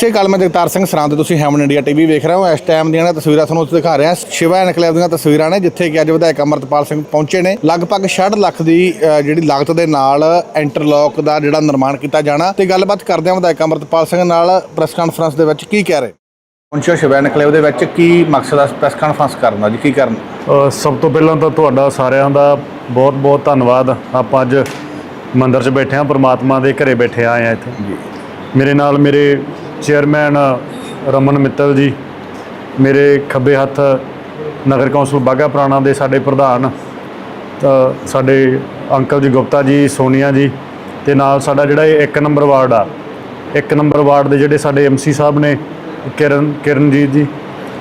ਸ਼੍ਰੀ ਅਕਾਲ ਮੈਂ ਜਗਤਾਰ ਸਿੰਘ ਸਰਾਂਦ ਤੁਸੀਂ ਹੈਮਨ India TV ਵੇਖ ਰਹੇ ਹੋ। ਇਸ ਟਾਈਮ ਦੀਆਂ ਨਾ ਤਸਵੀਰਾਂ ਤੁਹਾਨੂੰ ਉੱਥੇ ਦਿਖਾ ਰਿਹਾ। ਸ਼ਿਵਾ ਐਨਕਲੇਵ ਦੀਆਂ ਤਸਵੀਰਾਂ ਨੇ ਜਿੱਥੇ ਕਿ ਅੱਜ ਵਿਧਾਇਕ ਅਮਰਤਪਾਲ ਸਿੰਘ ਪਹੁੰਚੇ ਨੇ। ਲਗਭਗ 66 ਲੱਖ ਦੀ ਜਿਹੜੀ ਲਾਗਤ ਦੇ ਨਾਲ ਇੰਟਰਲੌਕ ਦਾ ਜਿਹੜਾ ਨਿਰਮਾਣ ਕੀਤਾ ਜਾਣਾ। ਤੇ ਗੱਲਬਾਤ ਕਰਦੇ ਹਾਂ ਵਿਧਾਇਕ ਅਮਰਤਪਾਲ ਸਿੰਘ ਨਾਲ ਪ੍ਰੈਸ ਕਾਨਫਰੰਸ ਦੇ ਵਿੱਚ ਕੀ ਕਹਿ ਰਹੇ। ਪਹੁੰਚੋ ਸ਼ਿਵਾ ਐਨਕਲੇਵ ਦੇ ਵਿੱਚ ਕੀ ਮਕਸਦ ਹੈ ਪ੍ਰੈਸ ਕਾਨਫਰੰਸ ਕਰਨ ਦਾ ਜੀ ਕੀ ਕਰਨ। ਸਭ ਤੋਂ ਪਹਿਲਾਂ ਤਾਂ ਤੁਹਾਡਾ ਸਾਰਿਆਂ ਦਾ ਬਹੁਤ ਬਹੁਤ ਧੰਨਵਾਦ। ਆਪਾਂ ਅੱਜ ਮੰਦਿਰ 'ਚ ਬੈਠੇ ਹਾਂ ਪ੍ਰਮਾਤਮਾ ਦੇ ਘਰੇ ਬੈਠੇ ਆਏ ਆ ਇੱਥੇ। ਜੀ। ਮੇਰੇ ਨਾਲ ਮੇਰੇ ਚੇਅਰਮੈਨ ਰਮਨ ਮਿੱਤਲ ਜੀ, ਮੇਰੇ ਖੱਬੇ ਹੱਥ ਨਗਰ ਕੌਂਸਲ ਬਾਗਾ ਪੁਰਾਣਾ ਦੇ ਸਾਡੇ ਪ੍ਰਧਾਨ ਸਾਡੇ ਅੰਕਲ ਜੀ ਗੁਪਤਾ ਜੀ, ਸੋਨੀਆ ਜੀ, ਤੇ ਨਾਲ ਸਾਡਾ ਜਿਹੜਾ ਇਹ ਇੱਕ ਨੰਬਰ ਵਾਰਡ ਆ, ਇੱਕ ਨੰਬਰ ਵਾਰਡ ਦੇ ਜਿਹੜੇ ਸਾਡੇ ਐਮਸੀ ਸਾਹਿਬ ਨੇ, ਕਿਰਨ, ਕਿਰਨਜੀਤ ਜੀ,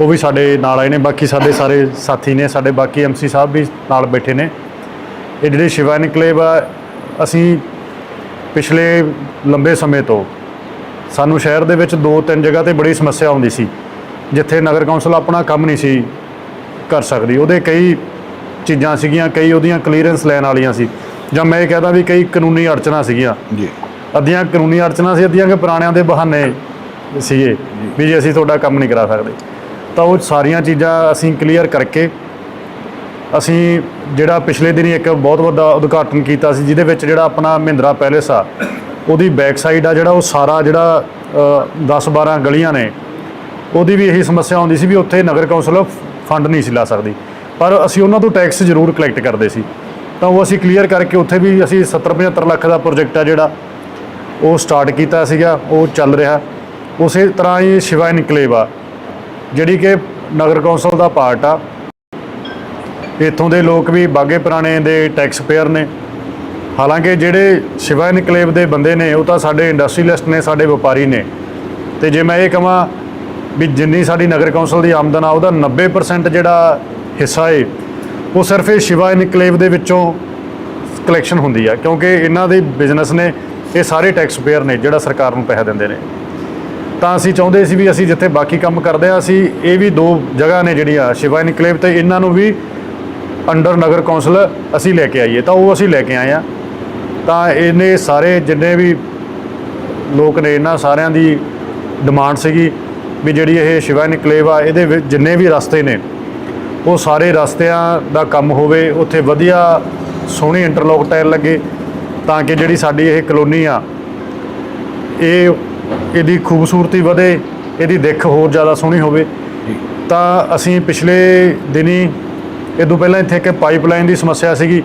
ਉਹ ਵੀ ਸਾਡੇ ਨਾਲ ਆਏ ਨੇ, ਬਾਕੀ ਸਾਡੇ ਸਾਰੇ ਸਾਥੀ ਨੇ, ਸਾਡੇ ਬਾਕੀ ਐਮਸੀ ਸਾਹਿਬ ਵੀ ਨਾਲ ਬੈਠੇ ਨੇ। ਇਹ ਜਿਹੜੇ ਸ਼ਿਵਾ ਨਿਕਲੇਵ ਆ, ਅਸੀਂ ਪਿਛਲੇ ਲੰਬੇ ਸਮੇਂ ਤੋਂ ਸਾਨੂੰ ਸ਼ਹਿਰ ਦੇ ਵਿੱਚ ਦੋ ਤਿੰਨ ਜਗ੍ਹਾ ਤੇ ਬੜੀ ਸਮੱਸਿਆ ਆਉਂਦੀ ਸੀ ਜਿੱਥੇ ਨਗਰ ਕੌਂਸਲ ਆਪਣਾ ਕੰਮ ਨਹੀਂ ਸੀ ਕਰ ਸਕਦੀ। ਉਹਦੇ ਕਈ ਚੀਜ਼ਾਂ ਸੀਗੀਆਂ ਕਈ ਉਹਦੀਆਂ ਕਲੀਅਰੈਂਸ ਲੈਣ ਵਾਲੀਆਂ ਸੀ। ਜਾਂ ਮੈਂ ਇਹ ਕਹਦਾ ਵੀ ਕਈ ਕਾਨੂੰਨੀ ਅੜਚਣਾ ਸੀਗੀਆਂ। ਜੀ। ਅੱਧੀਆਂ ਕਾਨੂੰਨੀ ਅੜਚਣਾ ਸੀ ਅੱਧੀਆਂ ਕਿ ਪੁਰਾਣਿਆਂ ਦੇ ਬਹਾਨੇ ਸੀਗੇ ਵੀ ਜੀ ਅਸੀਂ ਤੁਹਾਡਾ ਕੰਮ ਨਹੀਂ ਕਰਾ ਸਕਦੇ। ਤਾਂ ਉਹ ਸਾਰੀਆਂ ਚੀਜ਼ਾਂ ਅਸੀਂ ਕਲੀਅਰ ਕਰਕੇ ਅਸੀਂ ਜਿਹੜਾ ਪਿਛਲੇ ਦਿਨੀ ਇੱਕ ਬਹੁਤ ਵੱਡਾ ਉਦਘਾਟਨ ਕੀਤਾ ਸੀ ਜਿਹਦੇ ਵਿੱਚ ਜਿਹੜਾ ਆਪਣਾ ਮਹਿੰਦਰਾ ਪੈਲੇਸ ਆ ਉਹਦੀ ਬੈਕ ਸਾਈਡ ਆ ਜਿਹੜਾ ਉਹ ਸਾਰਾ ਜਿਹੜਾ 10 12 ਗਲੀਆਂ ਨੇ, ਉਹਦੀ ਵੀ ਇਹੀ ਸਮੱਸਿਆ ਆਉਂਦੀ ਸੀ ਵੀ ਉੱਥੇ ਨਗਰ ਕੌਂਸਲ ਫੰਡ ਨਹੀਂ ਸੀ ਲਾ ਸਕਦੀ। ਪਰ ਅਸੀਂ ਉਹਨਾਂ ਤੋਂ ਟੈਕਸ ਜ਼ਰੂਰ ਕਲੈਕਟ ਕਰਦੇ ਸੀ। ਤਾਂ ਉਹ ਅਸੀਂ ਕਲੀਅਰ ਕਰਕੇ ਉੱਥੇ ਵੀ ਅਸੀਂ 70 75 ਲੱਖ ਦਾ ਪ੍ਰੋਜੈਕਟ ਆ ਜਿਹੜਾ, ਉਹ ਸਟਾਰਟ ਕੀਤਾ ਸੀਗਾ, ਉਹ ਚੱਲ ਰਿਹਾ। ਉਸੇ ਤਰ੍ਹਾਂ ਹੀ ਸ਼ਿਵਾ ਇਨਕਲੇਵ ਆ, ਜਿਹੜੀ ਕਿ ਨਗਰ ਕੌਂਸਲ ਦਾ ਪਾਰਟ ਆ। ਇੱਥੋਂ ਦੇ ਲੋਕ ਵੀ ਬਾਗੇ ਪੁਰਾਣੇ ਦੇ ਟੈਕਸ ਪੇਅਰ ਨੇ। ਹਾਲਾਂਕਿ ਜਿਹੜੇ ਸ਼ਿਵਾ ਇਨਕਲੇਵ ਦੇ ਬੰਦੇ ਨੇ, ਉਹ ਤਾਂ ਸਾਡੇ ਇੰਡਸਟਰੀਲਿਸਟ ਨੇ, ਸਾਡੇ ਵਪਾਰੀ ਨੇ। ਤੇ ਜੇ ਮੈਂ ਇਹ ਕਹਾਂ ਵੀ ਜਿੰਨੀ ਸਾਡੀ ਨਗਰ ਕੌਂਸਲ ਦੀ ਆਮਦਨ ਆ, ਉਹਦਾ 90% ਜਿਹੜਾ ਹਿੱਸਾ ਏ, ਉਹ ਸਿਰਫ ਇਹ ਸ਼ਿਵਾ ਇਨਕਲੇਵ ਦੇ ਵਿੱਚੋਂ ਕਲੈਕਸ਼ਨ ਹੁੰਦੀ ਆ। ਕਿਉਂਕਿ ਇਹਨਾਂ ਦੇ ਬਿਜ਼ਨਸ ਨੇ, ਇਹ ਸਾਰੇ ਟੈਕਸ ਪੇਅਰ ਨੇ, ਜਿਹੜਾ ਸਰਕਾਰ ਨੂੰ ਪੈਸਾ ਦਿੰਦੇ ਨੇ। ਤਾਂ ਅਸੀਂ ਚਾਹੁੰਦੇ ਸੀ ਵੀ ਅਸੀਂ ਜਿੱਥੇ ਬਾਕੀ ਕੰਮ ਕਰਦੇ ਆ, ਅਸੀਂ ਇਹ ਵੀ ਦੋ ਜਗ੍ਹਾ ਨੇ ਜਿਹੜੀਆਂ ਸ਼ਿਵਾ ਇਨਕਲੇਵ ਤੇ, ਇਹਨਾਂ ਨੂੰ ਵੀ ਅੰਡਰ ਨਗਰ ਕੌਂਸਲ ਅਸੀਂ ਲੈ ਕੇ ਆਈਏ। ਤਾਂ ਉਹ ਅਸੀਂ ਲੈ ਕੇ ਆਏ ਆ। ਤਾਂ ਇਹਨੇ ਸਾਰੇ ਜਿੰਨੇ ਵੀ ਲੋਕ ਨੇ ਇਹਨਾਂ ਸਾਰਿਆਂ ਦੀ ਡਿਮਾਂਡ ਸੀਗੀ ਵੀ ਜਿਹੜੀ ਇਹ ਸ਼ਿਵਾ ਇਨਕਲੇਵ ਆ ਇਹਦੇ ਵਿੱਚ ਜਿੰਨੇ ਵੀ ਰਸਤੇ ਨੇ ਉਹ ਸਾਰੇ ਰਸਤਿਆਂ ਦਾ ਕੰਮ ਹੋਵੇ ਉੱਥੇ ਵਧੀਆ ਸੋਹਣੀ ਇੰਟਰਲੋਕ ਟਾਇਲ ਲੱਗੇ ਤਾਂ ਕਿ ਜਿਹੜੀ ਸਾਡੀ ਇਹ ਕਲੋਨੀ ਆ ਇਹ ਇਹਦੀ ਖੂਬਸੂਰਤੀ ਵਧੇ ਇਹਦੀ ਦਿੱਖ ਹੋਰ ਜ਼ਿਆਦਾ ਸੋਹਣੀ ਹੋਵੇ। ਤਾਂ ਅਸੀਂ ਪਿਛਲੇ ਦਿਨੀ ਇਹ ਤੋਂ ਪਹਿਲਾਂ ਇੱਥੇ ਇੱਕ ਪਾਈਪਲਾਈਨ ਦੀ ਸਮੱਸਿਆ ਸੀਗੀ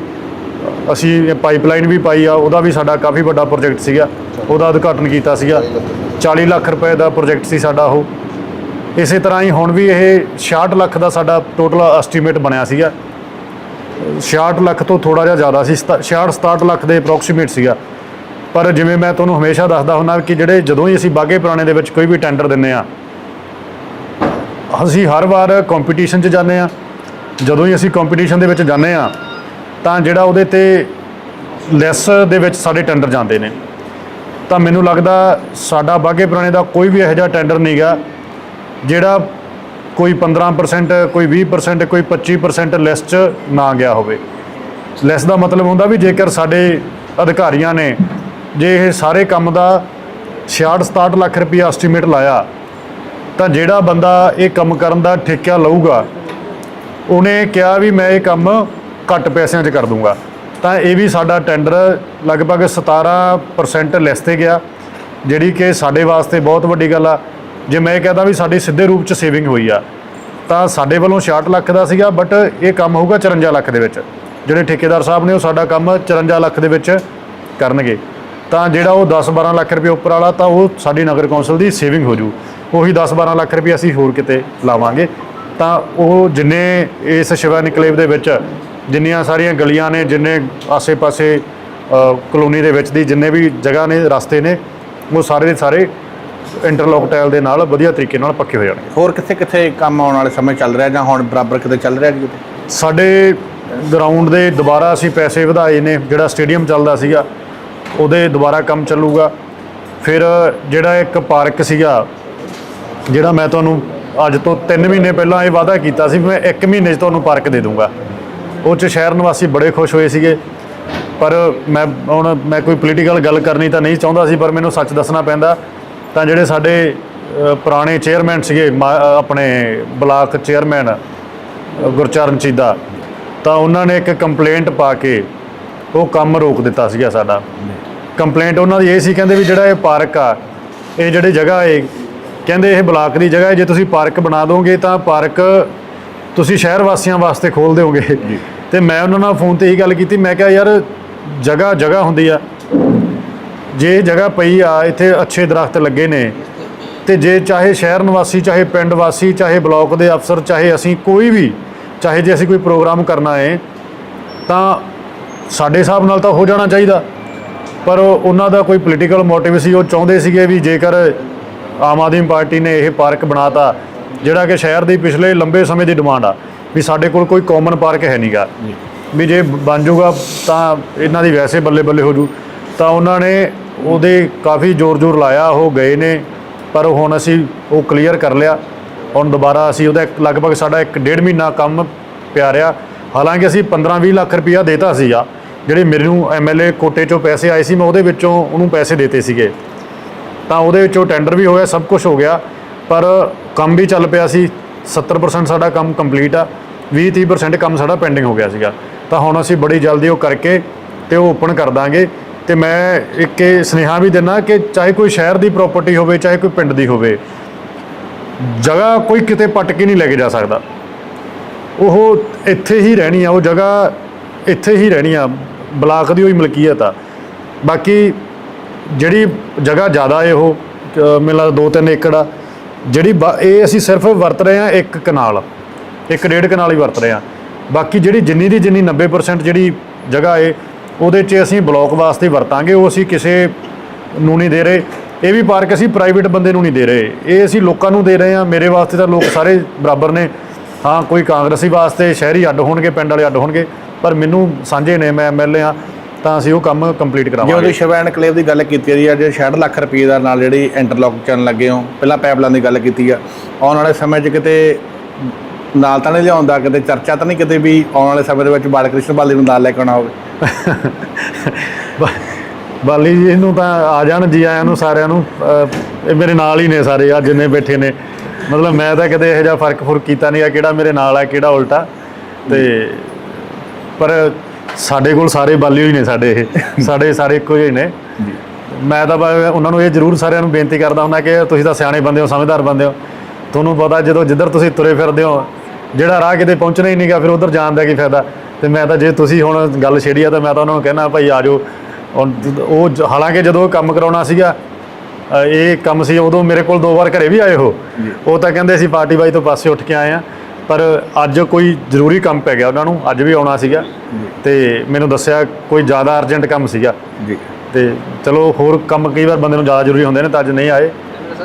ਅਸੀਂ ਪਾਈਪਲਾਈਨ ਵੀ ਪਾਈ ਆ, ਉਹਦਾ ਵੀ ਸਾਡਾ ਕਾਫੀ ਵੱਡਾ ਪ੍ਰੋਜੈਕਟ ਸੀਗਾ। ਉਹਦਾ ਉਦਘਾਟਨ ਕੀਤਾ ਸੀਗਾ। 40 ਲੱਖ ਰੁਪਏ ਦਾ ਪ੍ਰੋਜੈਕਟ ਸੀ ਸਾਡਾ ਉਹ। ਇਸੇ ਤਰ੍ਹਾਂ ਹੀ ਹੁਣ ਵੀ ਇਹ 66 ਲੱਖ ਦਾ ਸਾਡਾ ਟੋਟਲ ਐਸਟੀਮੇਟ ਬਣਿਆ ਸੀਗਾ। 66 ਲੱਖ ਤੋਂ ਥੋੜਾ ਜਿਹਾ ਜ਼ਿਆਦਾ ਸੀ 66 67 ਲੱਖ ਦੇ ਅਪਰੋਕਸੀਮੇਟ ਸੀਗਾ। ਪਰ ਜਿਵੇਂ ਮੈਂ ਤੁਹਾਨੂੰ ਹਮੇਸ਼ਾ ਦੱਸਦਾ ਹੁੰਦਾ ਕਿ ਜਿਹੜੇ ਜਦੋਂ ਹੀ ਅਸੀਂ ਬਾਗੇ ਪੁਰਾਣੇ ਦੇ ਵਿੱਚ ਕੋਈ ਵੀ ਟੈਂਡਰ ਦਿੰਨੇ ਆ ਅਸੀਂ ਹਰ ਵਾਰ ਕੰਪੀਟੀਸ਼ਨ 'ਚ ਜਾਂਦੇ ਆ ਜਦੋਂ ਹੀ ਅਸੀਂ ਕੰਪੀਟੀਸ਼ਨ ਦੇ ਵਿੱਚ ਜਾਂਦੇ ਆ ਤਾਂ ਜਿਹੜਾ ਉਹਦੇ ਤੇ ਲੈਸ ਦੇ ਵਿੱਚ ਸਾਡੇ ਟੈਂਡਰ ਜਾਂਦੇ ਨੇ। ਤਾਂ ਮੈਨੂੰ ਲੱਗਦਾ ਸਾਡਾ ਬਾਗੇ ਪੁਰਾਣੇ ਦਾ ਕੋਈ ਵੀ ਇਹੋ ਜਿਹਾ ਟੈਂਡਰ ਨਹੀਂਗਾ ਜਿਹੜਾ ਕੋਈ 15% ਕੋਈ 20% ਕੋਈ 25% ਲੈਸ 'ਚ ਨਾ ਗਿਆ ਹੋਵੇ। ਲੈਸ ਦਾ ਮਤਲਬ ਹੁੰਦਾ ਵੀ ਜੇਕਰ ਸਾਡੇ ਅਧਿਕਾਰੀਆਂ ਨੇ ਜੇ ਇਹ ਸਾਰੇ ਕੰਮ ਦਾ 66-67 ਲੱਖ ਰੁਪਏ ਐਸਟੀਮੇਟ ਲਾਇਆ, ਤਾਂ ਜਿਹੜਾ ਬੰਦਾ ਇਹ ਕੰਮ ਕਰਨ ਦਾ ਠੇਕਾ ਲਊਗਾ, ਉਹਨੇ ਕਿਹਾ ਵੀ ਮੈਂ ਇਹ ਕੰਮ ਘੱਟ ਪੈਸਿਆਂ 'ਚ ਕਰ ਦੂੰਗਾ। ਤਾਂ ਇਹ ਵੀ ਸਾਡਾ ਟੈਂਡਰ ਲਗਭਗ 17% ਲੈਸ ਤੇ ਗਿਆ, ਜਿਹੜੀ ਕਿ ਸਾਡੇ ਵਾਸਤੇ ਬਹੁਤ ਵੱਡੀ ਗੱਲ ਆ। ਜੇ ਮੈਂ ਇਹ ਕਹਦਾ ਵੀ ਸਾਡੀ ਸਿੱਧੇ ਰੂਪ 'ਚ ਸੇਵਿੰਗ ਹੋਈ ਆ, ਤਾਂ ਸਾਡੇ ਵੱਲੋਂ 66 ਲੱਖ ਦਾ ਸੀਗਾ ਬਟ ਇਹ ਕੰਮ ਹੋਊਗਾ 54 ਲੱਖ ਦੇ ਵਿੱਚ। ਜਿਹੜੇ ਠੇਕੇਦਾਰ ਸਾਹਿਬ ਨੇ ਉਹ ਸਾਡਾ ਕੰਮ 54 ਲੱਖ ਦੇ ਵਿੱਚ ਕਰਨਗੇ। ਤਾਂ ਜਿਹੜਾ ਉਹ 10-12 ਲੱਖ ਰੁਪਏ ਉੱਪਰ ਵਾਲਾ, ਤਾਂ ਉਹ ਸਾਡੀ ਨਗਰ ਕੌਂਸਲ ਦੀ ਸੇਵਿੰਗ ਹੋ ਜੂ। ਉਹੀ 10-12 ਲੱਖ ਰੁਪਏ ਅਸੀਂ ਹੋਰ ਕਿਤੇ ਲਾਵਾਂਗੇ। ਤਾਂ ਉਹ ਜਿੰਨੇ ਇਸ ਸ਼ਿਵਾ ਨਿਕਲੇਵ ਦੇ ਵਿੱਚ ਜਿੰਨੀਆਂ ਸਾਰੀਆਂ ਗਲੀਆਂ ਨੇ ਜਿੰਨੇ ਆਸੇ-ਪਾਸੇ ਕਲੋਨੀ ਦੇ ਵਿੱਚ ਦੀ ਜਿੰਨੇ ਵੀ ਜਗ੍ਹਾ ਨੇ ਰਸਤੇ ਨੇ ਉਹ ਸਾਰੇ ਦੇ ਸਾਰੇ ਇੰਟਰਲੋਕ ਟਾਇਲ ਦੇ ਨਾਲ ਵਧੀਆ ਤਰੀਕੇ ਨਾਲ ਪੱਕੇ ਹੋ ਜਾਣਗੇ। ਹੋਰ ਕਿੱਥੇ ਕਿੱਥੇ ਕੰਮ ਆਉਣ ਵਾਲੇ ਸਮੇਂ ਚੱਲ ਰਿਹਾ ਜਾਂ ਹੁਣ ਬਰਾਬਰ ਕਿਤੇ ਚੱਲ ਰਿਹਾ ਜੀ ਕਿਤੇ ਸਾਡੇ ਗਰਾਊਂਡ ਦੇ ਦੁਬਾਰਾ ਅਸੀਂ ਪੈਸੇ ਵਧਾਏ ਨੇ ਜਿਹੜਾ ਸਟੇਡੀਅਮ ਚੱਲਦਾ ਸੀਗਾ ਉਹਦੇ ਦੁਬਾਰਾ ਕੰਮ ਚੱਲੂਗਾ। ਫਿਰ ਜਿਹੜਾ ਇੱਕ ਪਾਰਕ ਸੀਗਾ ਜਿਹੜਾ ਮੈਂ ਤੁਹਾਨੂੰ ਅੱਜ ਤੋਂ 3 ਮਹੀਨੇ ਪਹਿਲਾਂ ਇਹ ਵਾਅਦਾ ਕੀਤਾ ਸੀ ਮੈਂ 1 ਮਹੀਨੇ 'ਚ ਤੁਹਾਨੂੰ ਪਾਰਕ ਦੇ ਦੂੰਗਾ। ਉਹ 'ਚ ਸ਼ਹਿਰ ਨਿਵਾਸੀ ਬੜੇ ਖੁਸ਼ ਹੋਏ ਸੀਗੇ। ਪਰ ਮੈਂ ਹੁਣ ਮੈਂ ਕੋਈ ਪੋਲੀਟੀਕਲ ਗੱਲ ਕਰਨੀ ਤਾਂ ਨਹੀਂ ਚਾਹੁੰਦਾ ਸੀ, ਪਰ ਮੈਨੂੰ ਸੱਚ ਦੱਸਣਾ ਪੈਂਦਾ। ਤਾਂ ਜਿਹੜੇ ਸਾਡੇ ਪੁਰਾਣੇ ਚੇਅਰਮੈਨ ਸੀਗੇ, ਮਾ- ਆਪਣੇ ਬਲਾਕ ਚੇਅਰਮੈਨ ਗੁਰਚਰਨ ਚੀਦਾ, ਤਾਂ ਉਹਨਾਂ ਨੇ ਇੱਕ ਕੰਪਲੇਂਟ ਪਾ ਕੇ ਉਹ ਕੰਮ ਰੋਕ ਦਿੱਤਾ ਸੀਗਾ ਸਾਡਾ। ਕੰਪਲੇਂਟ ਉਹਨਾਂ ਦੀ ਇਹ ਸੀ, ਕਹਿੰਦੇ ਵੀ ਜਿਹੜਾ ਇਹ ਪਾਰਕ ਆ, ਇਹ ਜਿਹੜੇ ਜਗ੍ਹਾ ਹੈ ਕਹਿੰਦੇ ਇਹ ਬਲਾਕ ਦੀ ਜਗ੍ਹਾ ਹੈ ਜੇ ਤੁਸੀਂ ਪਾਰਕ ਬਣਾ ਦੋਗੇ ਤਾਂ ਪਾਰਕ ਤੁਸੀਂ ਸ਼ਹਿਰ ਵਾਸੀਆਂ ਵਾਸਤੇ ਖੋਲ ਦਿਓਗੇ। ਤੇ ਮੈਂ ਉਹਨਾਂ ਨਾਲ ਫੋਨ ਤੇ ਹੀ ਗੱਲ ਕੀਤੀ, ਮੈਂ ਕਿਹਾ, ਯਾਰ, ਜਗ੍ਹਾ ਜਗ੍ਹਾ ਹੁੰਦੀ ਆ। ਜੇ ਜਗ੍ਹਾ ਪਈ ਆ, ਇੱਥੇ ਅੱਛੇ ਦਰਖਤ ਲੱਗੇ ਨੇ। ਤੇ ਜੇ ਚਾਹੇ ਸ਼ਹਿਰ ਨਿਵਾਸੀ, ਚਾਹੇ ਪਿੰਡ ਵਾਸੀ, ਚਾਹੇ ਬਲਾਕ ਦੇ ਅਫਸਰ, ਚਾਹੇ ਅਸੀਂ ਕੋਈ ਵੀ, ਚਾਹੇ ਜੇ ਅਸੀਂ ਕੋਈ ਪ੍ਰੋਗਰਾਮ ਕਰਨਾ ਹੈ ਤਾਂ ਸਾਡੇ ਹਿਸਾਬ ਨਾਲ ਤਾਂ ਹੋ ਜਾਣਾ ਚਾਹੀਦਾ। ਪਰ ਉਹਨਾਂ ਦਾ ਕੋਈ ਪੋਲੀਟੀਕਲ ਮੋਟਿਵ ਸੀ, ਉਹ ਚਾਹੁੰਦੇ ਸੀਗੇ ਵੀ ਜੇਕਰ ਆਮ ਆਦਮੀ ਪਾਰਟੀ ਨੇ ਇਹ ਪਾਰਕ ਬਣਾਤਾ, ਜਿਹੜਾ ਕਿ ਸ਼ਹਿਰ ਦੀ ਪਿਛਲੇ ਲੰਬੇ ਸਮੇਂ ਦੀ ਡਿਮਾਂਡ ਆ। ਵੀ ਸਾਡੇ ਕੋਲ ਕੋਈ ਕਾਮਨ ਪਾਰਕ ਹੈ ਨਹੀਂਗਾ ਵੀ ਜੇ ਬਣ ਜਾਊਗਾ ਤਾਂ ਇਹਨਾਂ ਦੀ ਵੈਸੇ ਬੱਲੇ ਬੱਲੇ ਹੋ ਜੂ। ਤਾਂ ਉਹਨਾਂ ਨੇ ਉਹਦੇ ਕਾਫੀ ਜ਼ੋਰ-ਜ਼ੋਰ ਲਾਇਆ ਉਹ ਗਏ ਨੇ ਪਰ ਹੁਣ ਅਸੀਂ ਉਹ ਕਲੀਅਰ ਕਰ ਲਿਆ। ਹੁਣ ਦੁਬਾਰਾ ਅਸੀਂ ਉਹਦਾ ਇੱਕ- ਲਗਭਗ ਸਾਡਾ ਇੱਕ ਡੇਢ ਮਹੀਨਾ ਕੰਮ ਪਿਆ ਰਿਹਾ। ਹਾਲਾਂਕਿ ਅਸੀਂ 15-20 ਲੱਖ ਰੁਪਇਆ ਦੇਤਾ ਸੀਗਾ। ਜਿਹੜੇ ਮੈਨੂੰ ਐਮਐਲਏ ਕੋਟੇ ਚੋਂ ਪੈਸੇ ਆਏ ਸੀ ਮੈਂ ਉਹਦੇ ਵਿੱਚੋਂ ਉਹਨੂੰ ਪੈਸੇ ਦੇਤੇ ਸੀਗੇ। ਤਾਂ ਉਹਦੇ ਵਿੱਚੋਂ ਟੈਂਡਰ ਵੀ ਹੋਇਆ ਸਭ ਕੁਝ ਹੋ ਗਿਆ। ਪਰ ਕੰਮ ਵੀ ਚੱਲ ਪਿਆ ਸੀ। 70% ਸਾਡਾ ਕੰਮ ਕੰਪਲੀਟ ਆ 20-30% ਕੰਮ ਸਾਡਾ ਪੈਂਡਿੰਗ ਹੋ ਗਿਆ ਸੀਗਾ। ਤਾਂ ਹੁਣ ਅਸੀਂ ਬੜੀ ਜਲਦੀ ਉਹ ਕਰਕੇ ਤੇ ਉਹ ਓਪਨ ਕਰ ਦਾਂਗੇ। ਤੇ ਮੈਂ ਇੱਕ ਇਹ ਸੁਨੇਹਾ ਵੀ ਦਿੰਦਾ ਕਿ ਚਾਹੇ ਕੋਈ ਸ਼ਹਿਰ ਦੀ ਪ੍ਰਾਪਰਟੀ ਹੋਵੇ ਚਾਹੇ ਕੋਈ ਪਿੰਡ ਦੀ ਹੋਵੇ ਜਗ੍ਹਾ ਕੋਈ ਕਿਤੇ ਪੱਟ ਕੇ ਨਹੀਂ ਲੈ ਕੇ ਜਾ ਸਕਦਾ। ਉਹ ਇੱਥੇ ਹੀ ਰਹਿਣੀ ਆ ਉਹ ਜਗ੍ਹਾ ਇੱਥੇ ਹੀ ਰਹਿਣੀ ਆ ਬਲਾਕ ਦੀ ਹੋਈ ਮਲਕੀਅਤ ਆ। ਬਾਕੀ ਜਿਹੜੀ ਜਗ੍ਹਾ ਜ਼ਿਆਦਾ ਹੈ ਉਹ ਅ, ਮੈਨੂੰ ਲੱਗਦਾ ਦੋ ਤਿੰਨ ਏਕੜ ਆ। ਜਿਹੜੀ ਬਾ- ਇਹ ਅਸੀਂ ਸਿਰਫ ਵਰਤ ਰਹੇ ਹਾਂ ਇੱਕ ਕਨਾਲ, ਇੱਕ ਡੇਢ ਕਨਾਲ ਹੀ ਵਰਤ ਰਹੇ ਹਾਂ। ਬਾਕੀ ਜਿਹੜੀ ਜਿੰਨੀ ਦੀ ਜਿੰਨੀ 90% ਜਿਹੜੀ ਜਗ੍ਹਾ ਏ ਉਹਦੇ 'ਚ ਅਸੀਂ ਬਲਾਕ ਵਾਸਤੇ ਵਰਤਾਂਗੇ, ਉਹ ਅਸੀਂ ਕਿਸੇ ਨੂੰ ਨਹੀਂ ਦੇ ਰਹੇ। ਇਹ ਵੀ ਪਾਰਕ ਅਸੀਂ ਪ੍ਰਾਈਵੇਟ ਬੰਦੇ ਨੂੰ ਨਹੀਂ ਦੇ ਰਹੇ। ਇਹ ਅਸੀਂ ਲੋਕਾਂ ਨੂੰ ਦੇ ਰਹੇ ਹਾਂ, ਮੇਰੇ ਵਾਸਤੇ ਤਾਂ ਲੋਕ ਸਾਰੇ ਬਰਾਬਰ ਨੇ। ਹਾਂ, ਕੋਈ ਕਾਂਗਰਸੀ ਵਾਸਤੇ ਸ਼ਹਿਰੀ ਅੱਡ ਹੋਣਗੇ, ਪਿੰਡ ਵਾਲੇ ਅੱਡ ਹੋਣਗੇ, ਪਰ ਮੈਨੂੰ ਸਾਂਝੇ ਨੇ, ਮੈਂ ਐਮਐਲਏ ਆ ਤਾਂ ਅਸੀਂ ਉਹ ਕੰਮ ਕੰਪਲੀਟ ਕਰਾਵਾਂਗੇ। ਤੁਸੀਂ ਸ਼ਿਵਾ ਐਨਕਲੇਵ ਦੀ ਗੱਲ ਕੀਤੀ ਜੀ ਅੱਜ 66 ਲੱਖ ਰੁਪਏ ਦਾ ਨਾਲ ਜਿਹੜੀ ਇੰਟਰਲੌਕ ਕਰਨ ਲੱਗੇ ਹੋ ਪਹਿਲਾਂ ਪਾਈਪਲਾਈਨ ਦੀ ਗੱਲ ਕੀਤੀ ਆ ਆਉਣ ਵਾਲੇ ਸਮੇਂ 'ਚ ਕਿਤੇ ਨਾਲ ਤਾਂ ਨਹੀਂ ਲਿਆਉਂਦਾ ਕਿਤੇ ਚਰਚਾ ਤਾਂ ਨਹੀਂ ਕਿਤੇ ਵੀ ਆਉਣ ਵਾਲੇ ਸਮੇਂ ਦੇ ਵਿੱਚ ਬਾਲ ਕ੍ਰਿਸ਼ਨ ਬਾਲੀ ਨੂੰ ਨਾਲ ਲੈ ਕੇ ਆਉਣਾ ਹੋਵੇ। ਬਾਲੀ ਜੀ ਇਹਨੂੰ ਤਾਂ ਆ ਜਾਣ ਜੀ ਆਇਆਂ ਨੂੰ ਸਾਰਿਆਂ ਨੂੰ ਇਹ ਮੇਰੇ ਨਾਲ ਹੀ ਨੇ ਸਾਰੇ ਆ ਜਿੰਨੇ ਬੈਠੇ ਨੇ। ਮਤਲਬ ਮੈਂ ਤਾਂ ਕਦੇ ਇਹੋ ਜਿਹਾ ਫ਼ਰਕ ਫੁਰਕ ਕੀਤਾ ਨਹੀਂ ਆ ਕਿਹੜਾ ਮੇਰੇ ਨਾਲ ਆ ਕਿਹੜਾ ਉਲਟਾ। ਤੇ ਪਰ ਸਾਡੇ ਕੋਲ ਸਾਰੇ ਬਾਲੀ ਹੋਈ ਨੇ ਸਾਡੇ ਇਹ। ਸਾਡੇ ਸਾਰੇ ਇੱਕੋ ਜਿਹੇ ਨੇ। ਮੈਂ ਤਾਂ ਉਹਨਾਂ ਨੂੰ ਇਹ ਜ਼ਰੂਰ ਸਾਰਿਆਂ ਨੂੰ ਬੇਨਤੀ ਕਰਦਾ ਹੁੰਦਾ ਕਿ ਤੁਸੀਂ ਤਾਂ ਸਿਆਣੇ ਬੰਦੇ ਹੋ ਸਮਝਦਾਰ ਬੰਦੇ ਹੋ। ਤੁਹਾਨੂੰ ਪਤਾ ਜਦੋਂ ਜਿੱਧਰ ਤੁਸੀਂ ਤੁਰੇ ਫਿਰਦੇ ਹੋ ਜਿਹੜਾ ਰਾਹ ਕਿਤੇ ਪਹੁੰਚਣਾ ਹੀ ਨਹੀਂਗਾ ਫਿਰ ਉਧਰ ਜਾਣ ਦਾ ਕੀ ਫਾਇਦਾ? ਤੇ ਮੈਂ ਤਾਂ ਜੇ ਤੁਸੀਂ ਹੁਣ ਗੱਲ ਛੇੜੀ ਆ ਤਾਂ ਮੈਂ ਤਾਂ ਉਹਨਾਂ ਨੂੰ ਕਹਿਣਾ ਭਾਈ ਆ ਜਾਓ। ਉਹ ਹਾਲਾਂਕਿ ਜਦੋਂ ਕੰਮ ਕਰਾਉਣਾ ਸੀਗਾ ਇਹ ਕੰਮ ਸੀ ਉਦੋਂ ਮੇਰੇ ਕੋਲ ਦੋ ਵਾਰ ਘਰੇ ਵੀ ਆਏ ਹੋ ਉਹ ਤਾਂ ਕਹਿੰਦੇ ਸੀ ਪਾਰਟੀ ਬਾਈ ਤੋਂ ਪਾਸੇ ਉੱਠ ਕੇ ਆਏ ਆ। ਪਰ ਅੱਜ ਕੋਈ ਜ਼ਰੂਰੀ ਕੰਮ ਪੈ ਗਿਆ ਉਹਨਾਂ ਨੂੰ ਅੱਜ ਵੀ ਆਉਣਾ ਸੀਗਾ ਤੇ ਮੈਨੂੰ ਦੱਸਿਆ ਕੋਈ ਜ਼ਿਆਦਾ ਅਰਜੈਂਟ ਕੰਮ ਸੀਗਾ। ਜੀ। ਤੇ ਚਲੋ ਹੋਰ ਕੰਮ ਕਈ ਵਾਰ ਬੰਦੇ ਨੂੰ ਜ਼ਿਆਦਾ ਜ਼ਰੂਰੀ ਹੁੰਦੇ ਨੇ ਤਾਂ ਅੱਜ ਨਹੀਂ ਆਏ।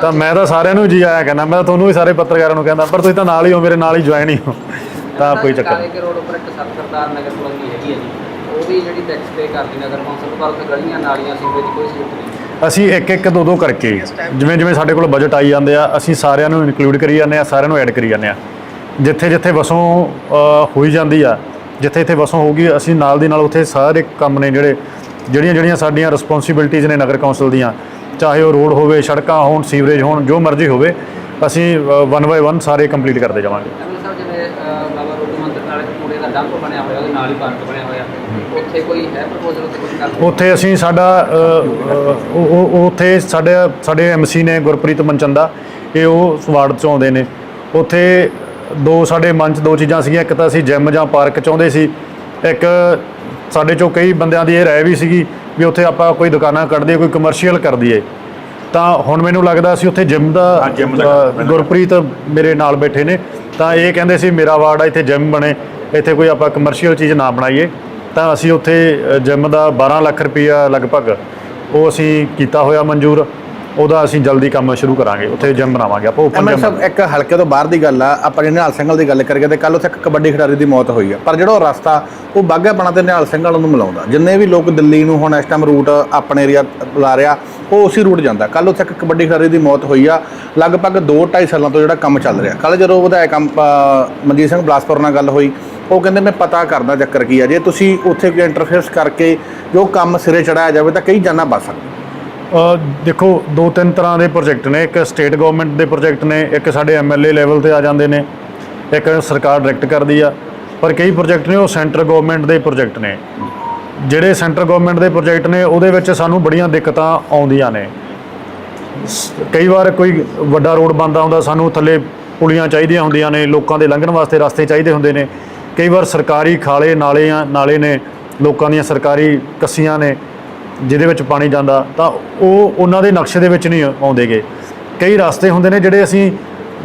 ਤਾਂ ਮੈਂ ਤਾਂ ਸਾਰਿਆਂ ਨੂੰ ਜੀ ਆਇਆ ਕਹਿੰਦਾ ਮੈਂ ਤਾਂ ਤੁਹਾਨੂੰ ਵੀ ਸਾਰੇ ਪੱਤਰਕਾਰਾਂ ਨੂੰ ਕਹਿੰਦਾ ਪਰ ਤੁਸੀਂ ਤਾਂ ਨਾਲ ਹੀ ਹੋ ਮੇਰੇ ਨਾਲ ਹੀ ਜੁਆਇਨ ਹੀ ਹੋ। ਤਾਂ ਕੋਈ ਚੱਕਰ ਨਹੀਂ ਕਾਲੇ ਰੋਡ ਉੱਪਰ ਇੱਕ ਸਰ- ਸਰਦਾਰ ਨਗਰ ਕਲੋਨੀ ਹੈਗੀ ਹੈ ਜੀ ਉਹ ਵੀ ਜਿਹੜੀ ਟੈਕਸ ਪੇ ਕਰਦੀ ਨਗਰ ਕੌਂਸਲ ਪਰ ਉੱਥੇ ਗਲੀਆਂ ਨਾਲੀਆਂ ਸੀਵਰੇਜ ਦੀ ਕੋਈ ਸਹੂਲਤ ਨਹੀਂ। ਅਸੀਂ ਇੱਕ ਇੱਕ ਦੋ ਦੋ ਕਰਕੇ ਜਿਵੇਂ ਜਿਵੇਂ ਸਾਡੇ ਕੋਲ ਬਜਟ ਆਈ ਜਾਂਦੇ ਆ ਅਸੀਂ ਸਾਰਿਆਂ ਨੂੰ ਇਨਕਲੂਡ ਕਰੀ ਜਾਂਦੇ ਆ ਸਾਰਿਆਂ ਨੂੰ ਐਡ ਕਰੀ ਜਾਂਦੇ ਆ। ਜਿੱਥੇ ਜਿੱਥੇ ਵਸੋਂ ਹੋਈ ਜਾਂਦੀ ਆ ਜਿੱਥੇ ਇੱਥੇ ਵਸੋਂ ਹੋਊਗੀ ਅਸੀਂ ਨਾਲ ਦੀ ਨਾਲ ਉੱਥੇ ਸਾਰੇ ਕੰਮ ਨੇ ਜਿਹੜੇ ਜਿਹੜੀਆਂ ਜਿਹੜੀਆਂ ਸਾਡੀਆਂ ਰਿਸਪੌਂਸਿਬਿਲਟੀਆਂ ਨੇ ਨਗਰ ਕੌਂਸਲ ਦੀਆਂ ਚਾਹੇ ਉਹ ਰੋਡ ਹੋਵੇ ਸੜਕਾਂ ਹੋਣ ਸੀਵਰੇਜ ਹੋਣ ਜੋ ਮਰਜ਼ੀ ਹੋਵੇ ਅਸੀਂ ਵਨ ਬਾਏ ਵਨ ਸਾਰੇ ਕੰਪਲੀਟ ਕਰਦੇ ਜਾਵਾਂਗੇ। ਐਮਐਲ ਸਾਹਿਬ ਜਿਵੇਂ ਅਹ, ਬਾਬਾ ਰੋਡ ਮੰਦਰ ਨਾਲ ਇੱਕ ਕੂੜੇ ਦਾ ਡੰਪ ਬਣਿਆ ਹੋਇਆ ਉਹਦੇ ਨਾਲ ਹੀ ਪਾਰਕ ਬਣਿਆ ਹੋਇਆ। ਉੱਥੇ ਕੋਈ ਹੈ ਪ੍ਰਪੋਜ਼ਲ ਉੱਥੇ ਕੁਝ ਕਰ ਉੱਥੇ ਅਸੀਂ ਸਾਡਾ ਉੱਥੇ ਸਾਡੇ ਸਾਡੇ ਐਮਸੀ ਨੇ ਗੁਰਪ੍ਰੀਤ ਮਨਚੰਦਾ ਇਹ ਉਹ ਵਾਰਡ ਚੋਂ ਆਉਂਦੇ ਨੇ। ਉੱਥੇ ਦੋ ਸਾਡੇ ਮਨ 'ਚ ਦੋ ਚੀਜ਼ਾਂ ਸੀਗੀਆਂ ਇੱਕ ਤਾਂ ਅਸੀਂ ਜਿਮ ਜਾਂ ਪਾਰਕ ਚਾਹੁੰਦੇ ਸੀ ਇੱਕ ਸਾਡੇ ਚੋਂ ਕਈ ਬੰਦਿਆਂ ਦੀ ਇਹ ਰਾਏ ਵੀ ਸੀਗੀ ਵੀ ਉੱਥੇ ਆਪਾਂ ਕੋਈ ਦੁਕਾਨਾਂ ਕੱਢ ਦਈਏ ਕੋਈ ਕਮਰਸ਼ੀਅਲ ਕਰ ਦਈਏ। ਤਾਂ ਹੁਣ ਮੈਨੂੰ ਲੱਗਦਾ ਸੀ ਉੱਥੇ ਜਿਮ ਦਾ ਗੁਰਪ੍ਰੀਤ ਮੇਰੇ ਨਾਲ ਬੈਠੇ ਨੇ ਤਾਂ ਇਹ ਕਹਿੰਦੇ ਸੀ ਮੇਰਾ ਵਾਰਡ ਆ ਇੱਥੇ ਜਿਮ ਬਣੇ ਇੱਥੇ ਕੋਈ ਆਪਾਂ ਕਮਰਸ਼ੀਅਲ ਚੀਜ਼ ਨਾ ਬਣਾਈਏ। ਤਾਂ ਅਸੀਂ ਉੱਥੇ ਜਿਮ ਦਾ 12 ਲੱਖ ਰੁਪਈਆ ਲਗਭਗ ਉਹ ਅਸੀਂ ਕੀਤਾ ਹੋਇਆ ਮਨਜ਼ੂਰ। ਉਹਦਾ ਅਸੀਂ ਜਲਦੀ ਕੰਮ ਸ਼ੁਰੂ ਕਰਾਂਗੇ ਉੱਥੇ ਜਿਮ ਬਣਾਵਾਂਗੇ ਆਪਾਂ ਓਪਨ ਐਮਐਲ ਜਿਮ ਸਾਹਿਬ ਇੱਕ ਹਲਕੇ ਤੋਂ ਬਾਹਰ ਦੀ ਗੱਲ ਆ ਆਪਾਂ ਜੇ ਨਿਹਾਲ ਸਿੰਘਲ ਦੀ ਗੱਲ ਕਰੀਏ ਤੇ ਕੱਲ ਉੱਥੇ ਇੱਕ ਕਬੱਡੀ ਖਿਡਾਰੀ ਦੀ ਮੌਤ ਹੋਈ ਆ। ਪਰ ਜਿਹੜਾ ਉਹ ਰਸਤਾ ਉਹ ਬਾਘਾਪਣਾ ਤੇ ਨਿਹਾਲ ਸਿੰਘਲ ਨੂੰ ਮਿਲਾਉਂਦਾ। ਜਿੰਨੇ ਵੀ ਲੋਕ ਦਿੱਲੀ ਨੂੰ ਹੁਣ ਇਸ ਟਾਈਮ ਰੂਟ ਆਪਣੇ ਏਰੀਆ ਬੁਲਾ ਰਿਹਾ ਉਹ ਉਸੇ ਰੂਟ ਜਾਂਦਾ। ਕੱਲ ਉੱਥੇ ਇੱਕ ਕਬੱਡੀ ਖਿਡਾਰੀ ਦੀ ਮੌਤ ਹੋਈ ਆ ਲਗਭਗ 2.5 ਸਾਲਾਂ ਤੋਂ ਜਿਹੜਾ ਕੰਮ ਚੱਲ ਰਿਹਾ। ਕੱਲ ਜਦੋਂ ਵਿਧਾਇਕ ਅੰਪ- ਮਨਜੀਤ ਸਿੰਘ ਬਲਾਸਪੁਰ ਨਾਲ ਗੱਲ ਹੋਈ ਉਹ ਕਹਿੰਦੇ ਮੈਂ ਪਤਾ ਕਰਦਾ ਚੱਕਰ ਕੀ ਆ। ਜੇ ਤੁਸੀਂ ਉੱਥੇ ਕੋਈ ਇੰਟਰਫੇਸ ਕਰਕੇ ਜੋ ਕੰਮ ਸਿਰੇ ਚੜਾਇਆ ਜਾਵੇ ਤਾਂ ਕਈ ਜਾਨਾਂ ਬਚ ਸਕਦੀਆਂ। ਦੇਖੋ, ਦੋ ਤਿੰਨ ਤਰ੍ਹਾਂ ਦੇ ਪ੍ਰੋਜੈਕਟ ਨੇ। ਇੱਕ ਸਟੇਟ ਗਵਰਨਮੈਂਟ ਦੇ ਪ੍ਰੋਜੈਕਟ ਨੇ, ਇੱਕ ਸਾਡੇ ਐਮਐਲਏ ਲੈਵਲ ਤੇ ਆ ਜਾਂਦੇ ਨੇ। ਇੱਕ ਸਰਕਾਰ ਡਾਇਰੈਕਟ ਕਰਦੀ ਆ। ਪਰ ਕਈ ਪ੍ਰੋਜੈਕਟ ਨੇ, ਉਹ ਸੈਂਟਰ ਗਵਰਨਮੈਂਟ ਦੇ ਪ੍ਰੋਜੈਕਟ ਨੇ। ਜਿਹੜੇ ਸੈਂਟਰ ਗਵਰਨਮੈਂਟ ਦੇ ਪ੍ਰੋਜੈਕਟ ਨੇ, ਉਹਦੇ ਵਿੱਚ ਸਾਨੂੰ ਬੜੀਆਂ ਦਿੱਕਤਾਂ ਆਉਂਦੀਆਂ ਨੇ। ਸ- ਕਈ ਵਾਰ ਕੋਈ ਵੱਡਾ ਰੋਡ ਬਣਦਾ ਹੁੰਦਾ ਸਾਨੂੰ ਥੱਲੇ ਪੁਲੀਆਂ ਚਾਹੀਦੀਆਂ ਹੁੰਦੀਆਂ ਨੇ, ਲੋਕਾਂ ਦੇ ਲੰਘਣ ਵਾਸਤੇ ਰਸਤੇ ਚਾਹੀਦੇ ਹੁੰਦੇ ਨੇ। ਕਈ ਵਾਰ ਸਰਕਾਰੀ ਖਾਲੇ ਨਾਲੇ ਆ, ਨਾਲੇ ਨੇ, ਲੋਕਾਂ ਦੀਆਂ ਸਰਕਾਰੀ ਕੱਸੀਆਂ ਨੇ। ਜਿਹਦੇ ਵਿੱਚ ਪਾਣੀ ਜਾਂਦਾ, ਤਾਂ ਉਹ ਉਹਨਾਂ ਦੇ ਨਕਸ਼ੇ ਦੇ ਵਿੱਚ ਨਹੀਂ ਆਉਂਦੇਗੇ। ਕਈ ਰਸਤੇ ਹੁੰਦੇ ਨੇ ਜਿਹੜੇ ਅਸੀਂ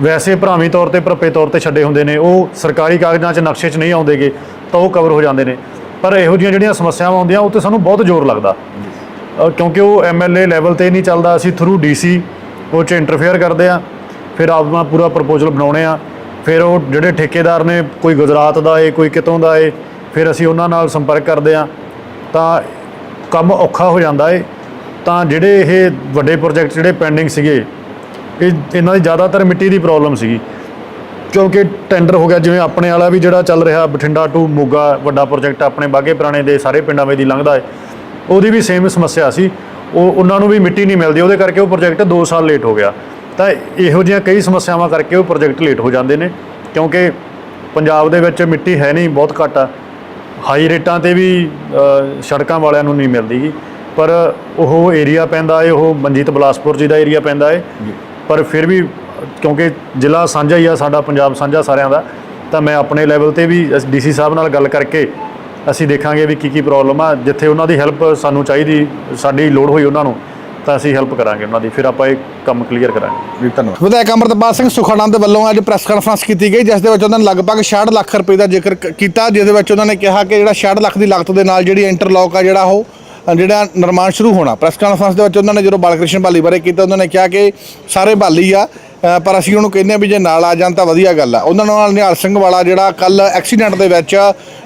ਵੈਸੇ ਭਰਾਵੀਂ ਤੌਰ ਤੇ, ਭਰਪੇ ਤੌਰ ਤੇ ਛੱਡੇ ਹੁੰਦੇ ਨੇ। ਉਹ ਸਰਕਾਰੀ ਕਾਗਜ਼ਾਂ 'ਚ ਨਕਸ਼ੇ 'ਚ ਨਹੀਂ ਆਉਂਦੇਗੇ, ਤਾਂ ਉਹ ਕਵਰ ਹੋ ਜਾਂਦੇ ਨੇ। ਪਰ ਇਹੋ ਜਿਹੀਆਂ ਜਿਹੜੀਆਂ ਸਮੱਸਿਆਵਾਂ ਆਉਂਦੀਆਂ, ਉਹ ਤੇ ਸਾਨੂੰ ਬਹੁਤ ਜ਼ੋਰ ਲੱਗਦਾ। ਕਿਉਂਕਿ ਉਹ ਐਮਐਲਏ ਲੈਵਲ ਤੇ ਨਹੀਂ ਚੱਲਦਾ। ਅਸੀਂ ਥਰੂ ਡੀਸੀ ਉਹ ਚ ਇੰਟਰਫੇਅਰ ਕਰਦੇ ਆ ਫਿਰ ਆਪਣਾ ਪੂਰਾ ਪ੍ਰਪੋਜ਼ਲ ਬਣਾਉਣੇ ਆ ਫਿਰ ਉਹ ਜਿਹੜੇ ਠੇਕੇਦਾਰ ਨੇ, ਕੋਈ ਗੁਜਰਾਤ ਦਾ ਏ, ਕੋਈ ਕਿਤੋਂ ਦਾ ਏ, ਫਿਰ ਅਸੀਂ ਉਹਨਾਂ ਨਾਲ ਸੰਪਰਕ ਕਰਦੇ ਆ ਤਾਂ ਕੰਮ ਔਖਾ ਹੋ ਜਾਂਦਾ ਏ, ਤਾਂ ਜਿਹੜੇ ਇਹ ਵੱਡੇ ਪ੍ਰੋਜੈਕਟ ਜਿਹੜੇ ਪੈਂਡਿੰਗ ਸੀਗੇ, ਇਹ ਇਹਨਾਂ ਦੀ ਜ਼ਿਆਦਾਤਰ ਮਿੱਟੀ ਦੀ ਪ੍ਰੋਬਲਮ ਸੀਗੀ। ਕਿਉਂਕਿ ਟੈਂਡਰ ਹੋ ਗਿਆ, ਜਿਵੇਂ ਆਪਣੇ ਵਾਲਾ ਵੀ ਜਿਹੜਾ ਚੱਲ ਰਿਹਾ, ਬਠਿੰਡਾ ਟੂ ਮੋਗਾ, ਵੱਡਾ ਪ੍ਰੋਜੈਕਟ ਆਪਣੇ ਬਾਗੇ ਪੁਰਾਣੇ ਦੇ ਸਾਰੇ ਪਿੰਡਾਂ ਵਿੱਚ ਦੀ ਲੰਘਦਾ ਹੈ ਉਹਦੀ ਵੀ ਸੇਮ ਸਮੱਸਿਆ ਸੀ। ਉਹ ਉਹਨਾਂ ਨੂੰ ਵੀ ਮਿੱਟੀ ਨਹੀਂ ਮਿਲਦੀ, ਉਹਦੇ ਕਰਕੇ ਉਹ ਪ੍ਰੋਜੈਕਟ 2 ਸਾਲ ਲੇਟ ਹੋ ਗਿਆ। ਤਾਂ ਇਹੋ ਜਿਹੀਆਂ ਕਈ ਸਮੱਸਿਆਵਾਂ ਕਰਕੇ ਉਹ ਪ੍ਰੋਜੈਕਟ ਲੇਟ ਹੋ ਜਾਂਦੇ ਨੇ, ਕਿਉਂਕਿ ਪੰਜਾਬ ਦੇ ਵਿੱਚ ਮਿੱਟੀ ਹੈ ਨਹੀਂ, ਬਹੁਤ ਘੱਟ ਆ। ਹਾਈ ਰੇਟਾਂ ਤੇ ਵੀ ਸੜਕਾਂ ਵਾਲਿਆਂ ਨੂੰ ਨਹੀਂ ਮਿਲਦੀ ਗੀ। ਪਰ ਉਹ ਏਰੀਆ ਪੈਂਦਾ ਹੈ ਉਹ ਮਨਜੀਤ ਬਲਾਸਪੁਰ ਜੀ ਦਾ ਏਰੀਆ ਪੈਂਦਾ ਹੈ ਪਰ ਫਿਰ ਵੀ ਕਿਉਂਕਿ ਜ਼ਿਲ੍ਹਾ ਸਾਂਝਾ ਹੀ ਆ ਸਾਡਾ ਪੰਜਾਬ ਸਾਂਝਾ ਸਾਰਿਆਂ ਦਾ ਤਾਂ ਮੈਂ ਆਪਣੇ ਲੈਵਲ ਤੇ ਵੀ ਡੀਸੀ ਸਾਹਿਬ ਨਾਲ ਗੱਲ ਕਰਕੇ ਅਸੀਂ ਦੇਖਾਂਗੇ ਵੀ ਕੀ ਕੀ ਪ੍ਰੋਬਲਮ ਆ। ਜਿੱਥੇ ਉਹਨਾਂ ਦੀ ਹੈਲਪ ਸਾਨੂੰ ਚਾਹੀਦੀ ਸਾਡੀ ਲੋੜ ਹੋਈ ਉਹਨਾਂ ਨੂੰ। ਤਾਂ ਅਸੀਂ ਹੈਲਪ ਕਰਾਂਗੇ ਉਹਨਾਂ ਦੀ ਫਿਰ ਆਪਾਂ ਇਹ ਕੰਮ ਕਲੀਅਰ ਕਰਾਂਗੇ। ਜੀ ਧੰਨਵਾਦ। ਵਿਧਾਇਕ ਅਮਰਤਪਾਲ ਸਿੰਘ ਸੁਖਾਨੰਦ ਵੱਲੋਂ ਅੱਜ ਪ੍ਰੈਸ ਕਾਨਫਰੰਸ ਕੀਤੀ ਗਈ ਜਿਸ ਦੇ ਵਿੱਚ ਉਹਨਾਂ ਨੇ ਲਗਭਗ 66 ਲੱਖ ਰੁਪਏ ਦਾ ਜ਼ਿਕਰ ਕੀਤਾ ਜਿਹਦੇ ਵਿੱਚ ਉਹਨਾਂ ਨੇ ਕਿਹਾ ਕਿ ਜਿਹੜਾ 66 ਲੱਖ ਦੀ ਲਾਗਤ ਦੇ ਨਾਲ ਜਿਹੜੀ ਇੰਟਰਲੌਕ ਆ ਜਿਹੜਾ ਉਹ ਜਿਹੜਾ ਨਿਰਮਾਣ ਸ਼ੁਰੂ ਹੋਣਾ। ਪ੍ਰੈਸ ਕਾਨਫਰੰਸ ਦੇ ਵਿੱਚ ਉਹਨਾਂ ਨੇ ਜਦੋਂ ਬਾਲਕ੍ਰਿਸ਼ਨ ਬਾਲੀ ਬਾਰੇ ਕੀਤਾ ਉਹਨਾਂ ਨੇ ਕਿਹਾ ਕਿ ਸਾਰੇ ਬਾਲੀ ਆ ਪਰ ਅਸੀਂ ਉਹਨੂੰ ਕਹਿੰਦੇ ਆ ਵੀ ਜੇ ਨਾਲ ਆ ਜਾਣ ਤਾਂ ਵਧੀਆ ਗੱਲ ਆ। ਉਹਨਾਂ ਨਾਲ ਨਿਹਾਲ ਸਿੰਘ ਵਾਲਾ ਜਿਹੜਾ ਕੱਲ ਐਕਸੀਡੈਂਟ ਦੇ ਵਿੱਚ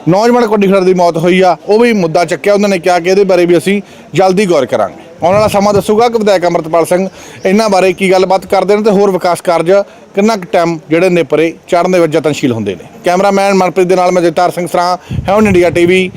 ਨੌਜਵਾਨ ਕਬੱਡੀ ਖਿਡਾਰੀ ਦੀ ਮੌਤ ਹੋਈ ਆ ਉਹ ਵੀ ਮੁੱਦਾ ਚੱਕਿਆ। ਉਹਨਾਂ ਨੇ ਕਿਹਾ ਕਿ ਇਹਦੇ ਬਾਰੇ ਵੀ ਅਸੀਂ ਜਲਦੀ ਗੌਰ ਕਰਾਂਗੇ। ਆਉਣ ਵਾਲਾ ਸਮਾਂ ਦੱਸੂਗਾ ਕਿ ਵਿਧਾਇਕ ਅਮਰਤਪਾਲ ਸਿੰਘ ਇਹਨਾਂ ਬਾਰੇ ਕੀ ਗੱਲਬਾਤ ਕਰਦੇ ਨੇ ਤੇ ਹੋਰ ਵਿਕਾਸ ਕਾਰਜ ਕਿੰਨਾ ਕੁ ਟਾਈਮ ਜਿਹੜੇ ਨੇ ਪਰੇ ਚੜ੍ਹਨ ਦੇ ਵਿੱਚ ਯਤਨਸ਼ੀਲ ਹੁੰਦੇ ਨੇ। ਕੈਮਰਾਮੈਨ ਮਨਪ੍ਰੀਤ ਦੇ ਨਾਲ ਮੈਂ ਜਗਤਾਰ ਸਿੰਘ ਸਰਾਂ ਹੈਵਨ ਇੰਡੀਆ ਟੀਵੀ